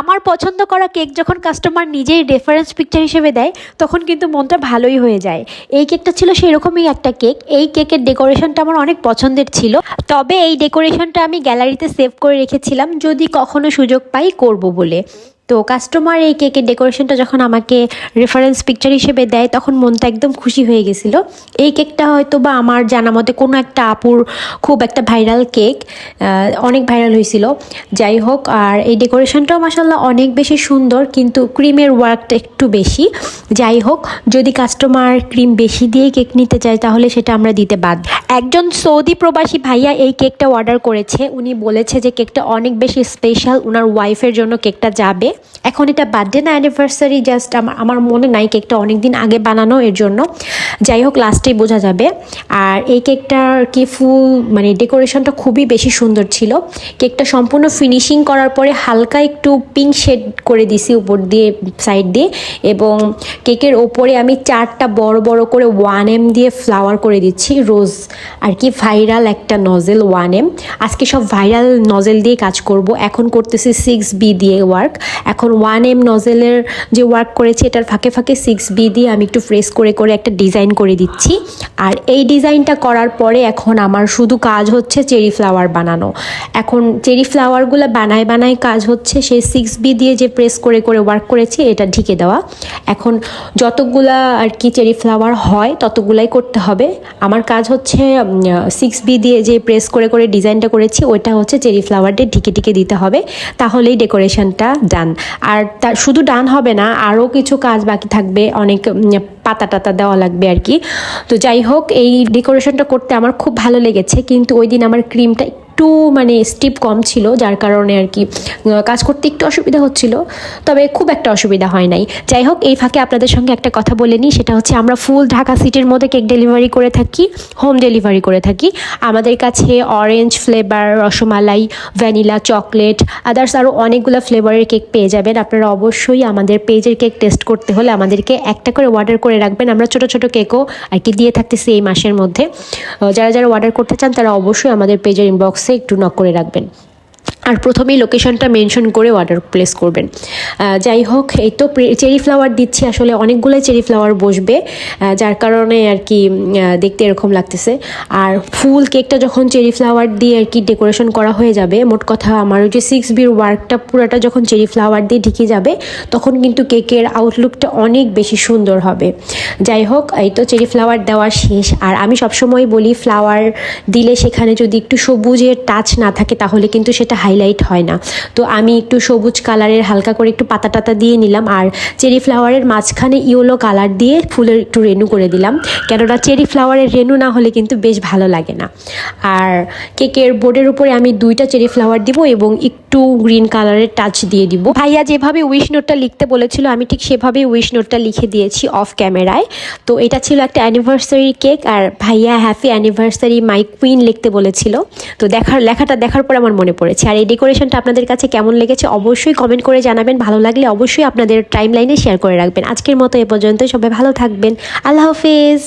আমার পছন্দ করা কেক যখন কাস্টমার নিজেই রেফারেন্স পিকচার হিসেবে দেয়, তখন কিন্তু মনটা ভালোই হয়ে যায়। এই কেকটা ছিল সেরকমই একটা কেক। এই কেকের ডেকোরেশনটা আমার অনেক পছন্দের ছিল। তবে এই ডেকোরেশনটা আমি গ্যালারিতে সেভ করে রেখেছিলাম। যদি কখনো সুযোগ পাই, করব বলে। তো কাস্টমার এই কেকের ডেকোরেশনটা যখন আমাকে রেফারেন্স পিকচার হিসেবে দেয়, তখন মনটা একদম খুশি হয়ে গেছিল। এই কেকটা হয়তো বা আমার জানা মতে কোনো একটা আপুর খুব একটা ভাইরাল কেক অনেক ভাইরাল হয়েছিল। যাই হোক, আর এই ডেকোরেশনটাও মাসাল্লাহ অনেক বেশি সুন্দর, কিন্তু ক্রিমের ওয়ার্কটা একটু বেশি। যাই হোক, যদি কাস্টমার ক্রিম বেশি দিয়ে কেক নিতে চায়, তাহলে সেটা আমরা দিতে বাধ্য। একজন সৌদি প্রবাসী ভাইয়া এই কেকটা অর্ডার করেছে। উনি বলেছে যে কেকটা অনেক বেশি স্পেশাল ওনার ওয়াইফের জন্য কেকটা যাবে। এখন এটা বার্থডে না অ্যানিভার্সারি জাস্ট আমার আমার মনে নাই কেকটা অনেক দিন আগে বানানো, এর জন্য। যাই হোক লাস্টেই বোঝা যাবে। আর এই কেকটার কি ফুল মানে ডেকোরেশনটা খুবই বেশি সুন্দর ছিল। কেকটা সম্পূর্ণ ফিনিশিং করার পরে হালকা একটু পিঙ্ক শেড করে দিছি উপর দিয়ে সাইড দিয়ে। এবং কেকের ওপরে আমি চারটা বড় বড় করে ওয়ান এম দিয়ে ফ্লাওয়ার করে দিচ্ছি রোজ আর কি ভাইরাল একটা নজেল ওয়ান এম আজকে সব ভাইরাল নজেল দিয়ে কাজ করব। এখন করতেছি সিক্স বি দিয়ে ওয়ার্ক এখন ওয়ান এম নজেলের যে ওয়ার্ক করেছি, এটার ফাঁকে ফাঁকে সিক্স বি দিয়ে আমি একটু ফ্রেস করে করে একটা ডিজাইন করে দিচ্ছি। আর এই ডিজাইনটা করার পরে এখন আমার শুধু কাজ হচ্ছে চেরি ফ্লাওয়ার বানানো। এখন চেরি ফ্লাওয়ারগুলো বানায় বানায় কাজ হচ্ছে, সেই সিক্স বি দিয়ে যে প্রেস করে করে ওয়ার্ক করেছি, এটা ঢেকে দেওয়া। এখন যতগুলা আর কি চেরি ফ্লাওয়ার হয়, ততগুলাই করতে হবে। আমার কাজ হচ্ছে সিক্স বি দিয়ে যে প্রেস করে করে ডিজাইনটা করেছি, ওইটা হচ্ছে চেরি ফ্লাওয়ার দিয়ে ঢেকে ঢেকে দিতে হবে। তাহলেই ডেকোরেশনটা ডান আর তার শুধু ডান হবে না আরও কিছু কাজ বাকি থাকবে, অনেক পাতা টাতা দেওয়া লাগবে আর কি। তো যাই হোক, এই ডেকোরেশনটা করতে আমার খুব ভালো লেগেছে, কিন্তু ওই দিন আমার ক্রিমটা মানে স্টিপ কম ছিল, যার কারণে আর কি কাজ করতে একটু অসুবিধা হচ্ছিল। তবে খুব একটা অসুবিধা হয় নাই। যাই হোক, এই ফাঁকে আপনাদের সঙ্গে একটা কথা বলে নিই, সেটা হচ্ছে আমরা ফুল ঢাকা সিটির মধ্যে কেক ডেলিভারি করে থাকি হোম ডেলিভারি করে থাকি। আমাদের কাছে orange flavour rasmalai vanilla chocolate others আরও অনেকগুলো ফ্লেভারের কেক পেয়ে যাবেন। আপনারা অবশ্যই আমাদের পেজের কেক টেস্ট করতে হলে আমাদেরকে একটা করে অর্ডার করে রাখবেন। আমরা ছোট ছোট কেকও আর কি দিয়ে থাকতেছি এই মাসের মধ্যে। যারা যারা অর্ডার করতে চান, তারা অবশ্যই আমাদের পেজের ইনবক্সে একটু নক করে রাখবেন। আর প্রথমেই লোকেশনটা মেনশন করে অর্ডার প্লেস করবেন। যাই হোক, এই তো চেরি ফ্লাওয়ার দিচ্ছি। আসলে অনেকগুলো চেরি ফ্লাওয়ার বসবে যার কারণে আর কি দেখতে এরকম লাগতেছে। আর ফুল কেকটা যখন চেরি ফ্লাওয়ার দিয়ে আর কি ডেকোরেশন করা হয়ে যাবে, মোট কথা আমার ওই যে সিক্স বির ওয়ার্কটা পুরোটা যখন চেরি ফ্লাওয়ার দিয়ে ঢেকে যাবে, তখন কিন্তু কেকের আউটলুকটা অনেক বেশি সুন্দর হবে। যাই হোক, এই তো চেরি ফ্লাওয়ার দেওয়া শেষ। আর আমি সবসময় বলি ফ্লাওয়ার দিলে সেখানে যদি একটু সবুজের টাচ না থাকে, তাহলে কিন্তু সেটা হাইলাইট হয় না। তো আমি একটু সবুজ কালারের হালকা করে একটু পাতা টাতা দিয়ে নিলাম আর চেরি ফ্লাওয়ারের মাঝখানে ইয়েলো কালার দিয়ে ফুলের একটু রেনু করে দিলাম। কেননা চেরি ফ্লাওয়ারের রেনু না হলে কিন্তু বেশ ভালো লাগে না। আর কেকের বোর্ডের উপরে আমি দুইটা চেরি ফ্লাওয়ার দিব এবং একটু গ্রিন কালারের টাচ দিয়ে দিব। ভাইয়া যেভাবে উইশ নোটটা লিখতে বলেছিল, আমি ঠিক সেভাবেই উইশ নোটটা লিখে দিয়েছি অফ ক্যামেরায় তো এটা ছিল একটা অ্যানিভার্সারি কেক আর ভাইয়া হ্যাপি অ্যানিভার্সারি মাই কুইন লিখতে বলেছিল। তো দেখার, লেখাটা দেখার পর আমার মনে পড়েছে। আর এই ডেকোরেশনটা আপনাদের কাছে কেমন লেগেছে অবশ্যই কমেন্ট করে জানাবেন। ভালো লাগলে অবশ্যই আপনাদের টাইম লাইনে শেয়ার করে রাখবেন। আজকের মতো এ পর্যন্ত সবাই ভালো থাকবেন। আল্লাহ হাফিজ।